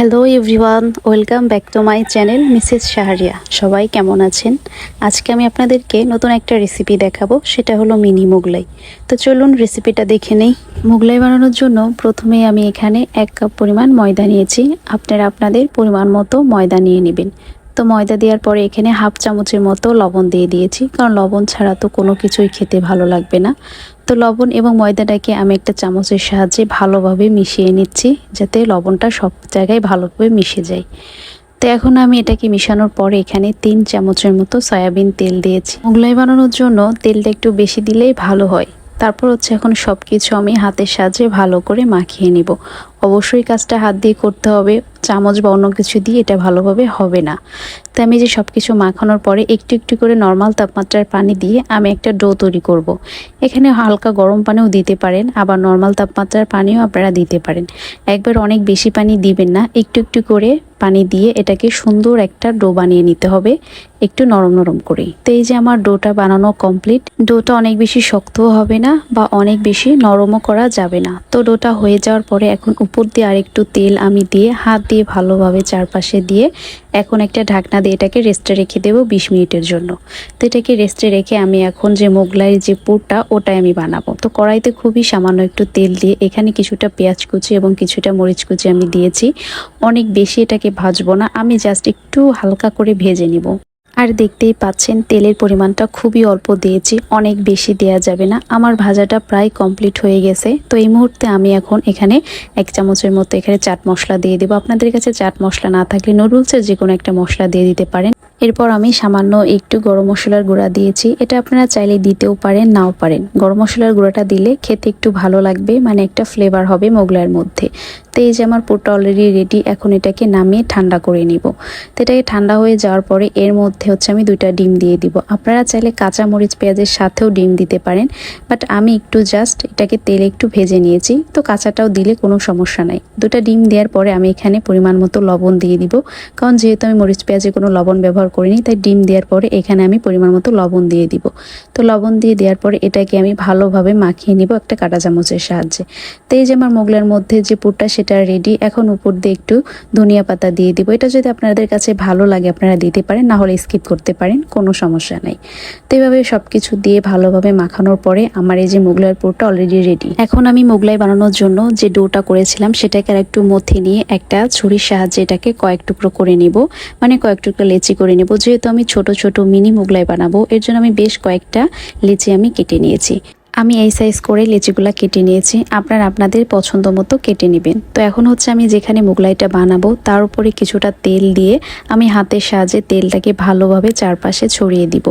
Hello everyone welcome back to my channel Mrs Shahriya সবাই কেমন আছেন? আজকে আমি আপনাদেরকে নতুন একটা রেসিপি দেখাবো, সেটা হলো মিনি মোগলাই। তো চলুন রেসিপিটা দেখে নেই। মোগলাই বানানোর জন্য প্রথমে আমি এখানে এক কাপ পরিমাণ ময়দা নিয়েছি। আপনারা আপনাদের পরিমাণ মতো ময়দা নিয়ে নেবেন। তো ময়দা দেওয়ার পরে এখানে হাফ চামচের মতো লবণ দিয়ে দিয়েছি। কারণ লবণ ছাড়া তো কোনো কিছুই খেতে ভালো লাগবে না। তো লবণ এবং ময়দাটাকে আমি একটা চামচের সাহায্যে ভালোভাবে মিশিয়ে নিচ্ছি, যাতে লবণটা সব জায়গায় ভালোভাবে মিশে যায়। তো এখন আমি এটাকে মিশানোর পরে এখানে তিন চামচের মতো সয়াবিন তেল দিয়েছি। মোগলাই বানানোর জন্য তেলটা একটু বেশি দিলেই ভালো হয়। তারপর হচ্ছে এখন সব কিছু আমি হাতের সাহায্যে ভালো করে মাখিয়ে নিব। অবশ্যই কাজটা হাত দিয়ে করতে হবে, চামচ বা অন্য কিছু দিয়ে এটা ভালোভাবে হবে না। আমি যে সব কিছু মাখানোর পরে একটু একটু করে নর্মাল তাপমাত্রার পানি দিয়ে আমি একটা ডো তৈরি করব। এখানে হালকা গরম পানিও দিতে পারেন, আবার নর্মাল তাপমাত্রার পানিও আপনারা দিতে পারেন। একবার অনেক বেশি পানি দিবেন না, একটু একটু করে পানি দিয়ে এটাকে সুন্দর একটা ডো বানিয়ে নিতে হবে, একটু নরম নরম করে। তো এই যে আমার ডোটা বানানো কমপ্লিট ডোটা অনেক বেশি শক্তও হবে না বা অনেক বেশি নরমও করা যাবে না। তো ডোটা হয়ে যাওয়ার পরে এখন উপর দিয়ে আরেকটু তেল আমি দিয়ে হাত দিয়ে ভালোভাবে চারপাশে দিয়ে এখন একটা ঢাকনা দিয়ে এটাকে রেস্টে রেখে দেবো বিশ মিনিটের জন্য। তো এটাকে রেস্টে রেখে আমি এখন যে মোগলাই যে পুরটা, ওটাই আমি বানাবো। তো কড়াইতে খুবই সামান্য একটু তেল দিয়ে এখানে কিছুটা পেঁয়াজ কুচি এবং কিছুটা মরিচ কুচি আমি দিয়েছি। অনেক বেশি এটাকে ভাজবো না, আমি জাস্ট একটু হালকা করে ভেজে নিব। আর দেখতেই পাচ্ছেন, তেলের পরিমাণটা খুবই অল্প দিয়েছি, অনেক বেশি দেয়া যাবে না। আমার ভাজাটা প্রায় কমপ্লিট হয়ে গেছে। তো এই মুহূর্তে আমি এখন এখানে এক চামচের মতো এখানে চাট মশলা দিয়ে দেবো। আপনাদের কাছে চাট মশলা না থাকলে নুডলসের যে কোনো একটা মশলা দিয়ে দিতে পারেন। এরপর আমি সামান্য একটু গরম মশলার গুঁড়া দিয়েছি। এটা আপনারা চাইলে দিতেও পারেন, নাও পারেন। গরম মশলার গুঁড়াটা দিলে খেতে একটু ভালো লাগবে মানে একটা ফ্লেভার হবে মোগলাইয়ের মধ্যে। তো যে আমার পুরটা অলরেডি রেডি এখন এটাকে নামিয়ে ঠান্ডা করে নিব। তো এটাকে ঠান্ডা হয়ে যাওয়ার পরে এর মধ্যে হচ্ছে আমি দুইটা ডিম দিয়ে দিব। আপনারা চাইলে কাঁচা মরিচ পেঁয়াজের সাথেও ডিম দিতে পারেন বাট আমি একটু জাস্ট এটাকে তেলে একটু ভেজে নিয়েছি। তো কাঁচাটাও দিলে কোনো সমস্যা নাই। দুটা ডিম দেওয়ার পরে আমি এখানে পরিমাণ মতো লবণ দিয়ে দিব। কারণ যেহেতু আমি মরিচ, পেঁয়াজে কোনো লবণ ব্যবহার করিনি, তাই ডিম দেওয়ার পরে এখানে আমি পরিমাণ মতো লবণ দিয়ে দিব। তো লবণ দিয়ে দেওয়ার পরে এটাকে আমি ভালোভাবে মাখিয়ে নিব একটা কাঁটা চামচের সাহায্যে। তো এই যে আমার মোগলার মধ্যে যে পুরটা সেটা রেডি এখন উপর দিয়ে একটু ধনিয়া পাতা দিয়ে দিব। এটা যদি আপনাদের কাছে ভালো লাগে, আপনারা দিতে পারেন, না হলে স্কিপ করতে পারেন, কোনো সমস্যা নাই। তো এইভাবে সব কিছু দিয়ে ভালোভাবে মাখানোর পরে আমার এই যে মোগলাইয়ের পুরটা অলরেডি রেডি এখন আমি মোগলাই বানানোর জন্য যে ডোটা করেছিলাম, সেটাকে আর একটু মথে নিয়ে একটা ছুরির সাহায্যে এটাকে কয়েক টুকরো করে নিব। মানে কয়েক টুকরো লেচি করে নেব। যেহেতু আমি ছোট ছোট, মিনি মোগলাই বানাবো, এর জন্য আমি বেশ কয়েকটা লেচি আমি কেটে নিয়েছি। আমি এই সাইজ করে লেচিগুলা কেটে নিয়েছি, আপনারা আপনাদের পছন্দ মতো কেটে নেবেন। তো এখন হচ্ছে আমি যেখানে মোগলাইটা বানাবো, তার উপরে কিছুটা তেল দিয়ে আমি হাতের সাহায্যে তেলটাকে ভালোভাবে চারপাশে ছড়িয়ে দিব।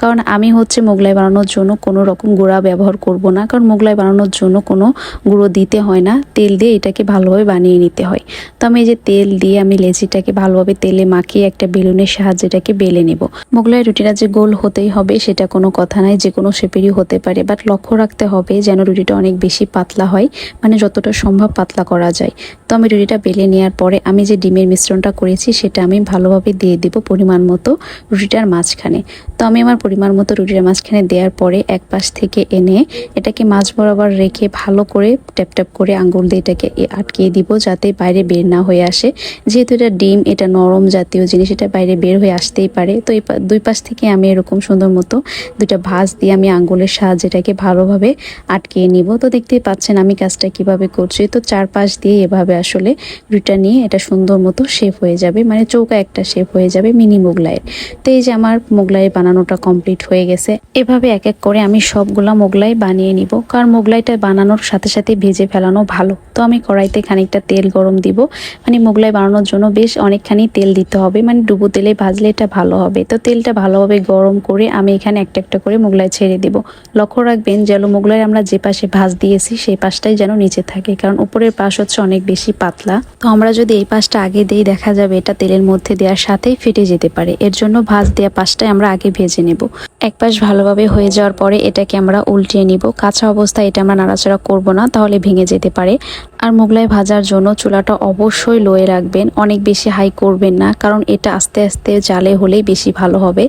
কারণ আমি হচ্ছে মোগলাই বানানোর জন্য কোনো রকম গুঁড়া ব্যবহার করব না, কারণ মোগলাই বানানোর জন্য কোনো গুঁড়ো দিতে হয় না, তেল দিয়ে এটাকে ভালোভাবে বানিয়ে নিতে হয়। তো আমি এই যে তেল দিয়ে আমি লেচিটাকে ভালোভাবে তেলে মাখিয়ে একটা বেলুনের সাহায্যে এটাকে বেলে নেব। মোগলাই রুটিটা যে গোল হতেই হবে, সেটা কোনো কথা নাই, যে কোনো শেপেরই হতে পারে বাট লক্ষ্য রাখতে হবে যেন রুটিটা অনেক বেশি পাতলা হয় মানে যতটা সম্ভব পাতলা করা যায়। তো আমি রুটিটা বেলে নেওয়ার পরে আমি যে ডিমের মিশ্রণটা করেছি, সেটা আমি ভালোভাবে দিয়ে দিব পরিমাণ মতো রুটিটার মাঝখানে। তো আমি আমার পরিমাণ মতো রুটিটার মাঝখানে দেওয়ার পরে এক পাশ থেকে এনে এটাকে মাছ বরাবর রেখে ভালো করে ট্যাপ ট্যাপ করে আঙ্গুল দিয়ে এটাকে আটকিয়ে দিব যাতে বাইরে বের না হয়ে আসে। যেহেতু এটা ডিম, এটা নরম জাতীয় জিনিস, এটা বাইরে বের হয়ে আসতেই পারে। তো এই দুই পাশ থেকে আমি এরকম সুন্দর মতো দুটা ভাঁজ দিয়ে আমি আঙ্গুলের সাহায্যে এটাকে ভালোভাবে আটকিয়ে নিব। তো দেখতেই পাচ্ছেন আমি কাজটা কীভাবে করছি। তো চারপাশ দিয়ে এভাবে আসলে রুটিটা নিয়ে এটা সুন্দর মতো শেপ হয়ে যাবে। মানে চৌকা একটা শেপ হয়ে যাবে মিনি মোগলাইয়ের। তো এই যে আমার মোগলাই বানানোটা কমপ্লিট হয়ে গেছে। এভাবে এক এক করে আমি সবগুলা মোগলাই বানিয়ে নিব। কারণ মোগলাইটা বানানোর সাথে সাথে ভেজে ফেলানো ভালো। তো আমি কড়াইতে খানিকটা তেল গরম দিব। মানে মোগলাই বানানোর জন্য বেশ অনেকখানি তেল দিতে হবে। মানে ডুবো তেলে ভাজলে এটা ভালো হবে। তো তেলটা ভালোভাবে গরম করে আমি এখানে একটা একটা করে মোগলাই ছেড়ে দিব। লক্ষ্য রাখবেন যেন মোগলাই আমরা যে পাশে ভাঁজ দিয়েছি, সেই পাশটাই যেন নিচে থাকে, কারণ উপরের পাশ হচ্ছে অনেক বেশি পাতলা। তো আমরা যদি এই পাশটা আগে দিই দেখা যাবে, এটা তেলের মধ্যে দেওয়ার সাথেই ফেটে যেতে পারে। এর জন্য ভাজ দেওয়া পাশটাই আমরা আগে ভেজে নেব। এক পাশ ভালোভাবে হয়ে যাওয়ার পরে এটাকে আমরা উল্টিয়ে নিব। কাঁচা অবস্থায় এটা আমরা নাড়াচাড়া করব না, তাহলে ভেঙে যেতে পারে। আর মোগলাই ভাজার জন্য চুলাটা অবশ্যই লোয়ে রাখবেন। অনেক বেশি হাই করবেন না, কারণ এটা আস্তে আস্তে জালে হলেই বেশি ভালো হবে।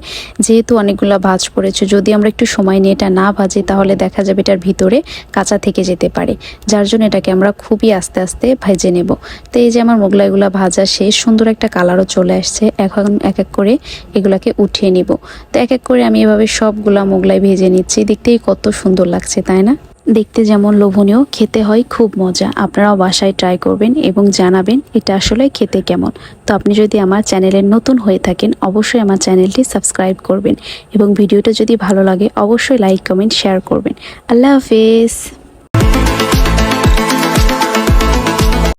যেহেতু অনেকগুলো ভাজ পড়েছে, যদি আমরা একটু সময় নিয়ে এটা না ভাজি, তাহলে দেখা যাবে এটার ভিতরে কাঁচা থেকে যেতে পারে। যার জন্য এটাকে আমরা খুবই আস্তে আস্তে ভেজে নেব। তো এই যে আমার মোগলাইগুলো ভাজা শেষ, সুন্দর একটা কালারও চলে আসছে। এখন এক এক করে এগুলাকে উঠিয়ে নিব। তো এক এক করে আমি এভাবে সবগুলা মোগলাই ভেজে নিচ্ছি। দেখতেই কত সুন্দর লাগছে, তাই না? দেখতে যেমন লোভনীয়, খেতে হয় খুব মজা। আপনারাও বাসায় ট্রাই করবেন এবং জানাবেন এটা আসলে খেতে কেমন। তো আপনি যদি আমার চ্যানেলের নতুন হয়ে থাকেন, অবশ্যই আমার চ্যানেলটি সাবস্ক্রাইব করবেন এবং ভিডিওটা যদি ভালো লাগে, অবশ্যই লাইক কমেন্ট শেয়ার করবেন। আল্লাহ হাফেজ।